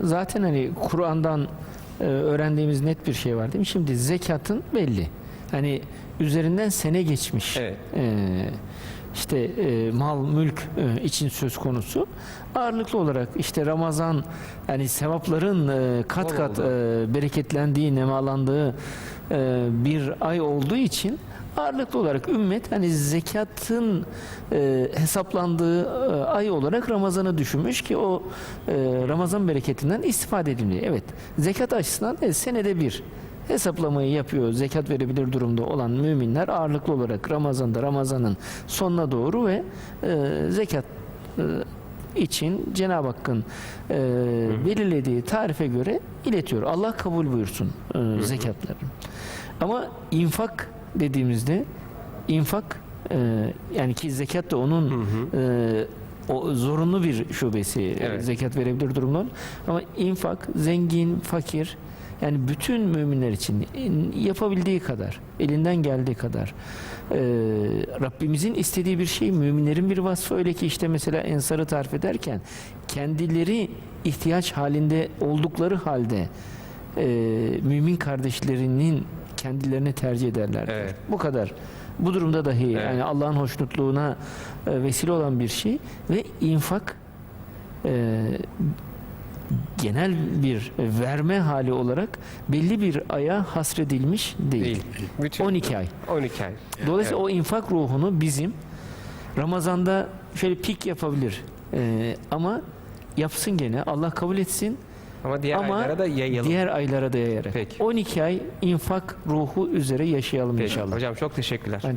Zaten hani Kur'an'dan e, öğrendiğimiz net bir şey var değil mi? Şimdi zekatın belli. Hani üzerinden sene geçmiş. Evet. E, işte e, mal, mülk e, için söz konusu. Ağırlıklı olarak işte Ramazan yani sevapların e, kat Bol kat oldu. e, bereketlendiği, nemalandığı e, bir ay olduğu için ağırlıklı olarak ümmet hani zekatın e, hesaplandığı e, ay olarak Ramazan'ı düşünmüş ki o e, Ramazan bereketinden istifade edilmeli. Evet. Zekat açısından e, senede bir hesaplamayı yapıyor. Zekat verebilir durumda olan müminler ağırlıklı olarak Ramazan'da Ramazan'ın sonuna doğru ve e, zekat e, için Cenab-ı Hakk'ın e, belirlediği tarife göre iletiyor. Allah kabul buyursun e, zekatları. Ama infak dediğimizde infak e, yani ki zekat da onun e, o zorunlu bir şubesi e, Evet. zekat verebilir durumda ama infak zengin fakir yani bütün müminler için yapabildiği kadar elinden geldiği kadar e, Rabbimizin istediği bir şey müminlerin bir vasfı. Öyle ki işte mesela ensarı tarif ederken kendileri ihtiyaç halinde oldukları halde e, mümin kardeşlerinin kendilerini tercih ederler. Evet. Bu kadar. Bu durumda dahi Evet. yani Allah'ın hoşnutluğuna e, vesile olan bir şey ve infak e, genel bir verme hali olarak belli bir aya hasredilmiş değil. Değil. Bütün 12 ay. 12 ay. Dolayısıyla Evet. o infak ruhunu bizim Ramazan'da şöyle pik yapabilir. E, ama yapsın gene Allah kabul etsin Ama diğer ama aylara da yayalım. diğer aylara da yayarak. Peki. 12 ay infak ruhu üzere yaşayalım Peki. inşallah. Hocam çok teşekkürler. Ben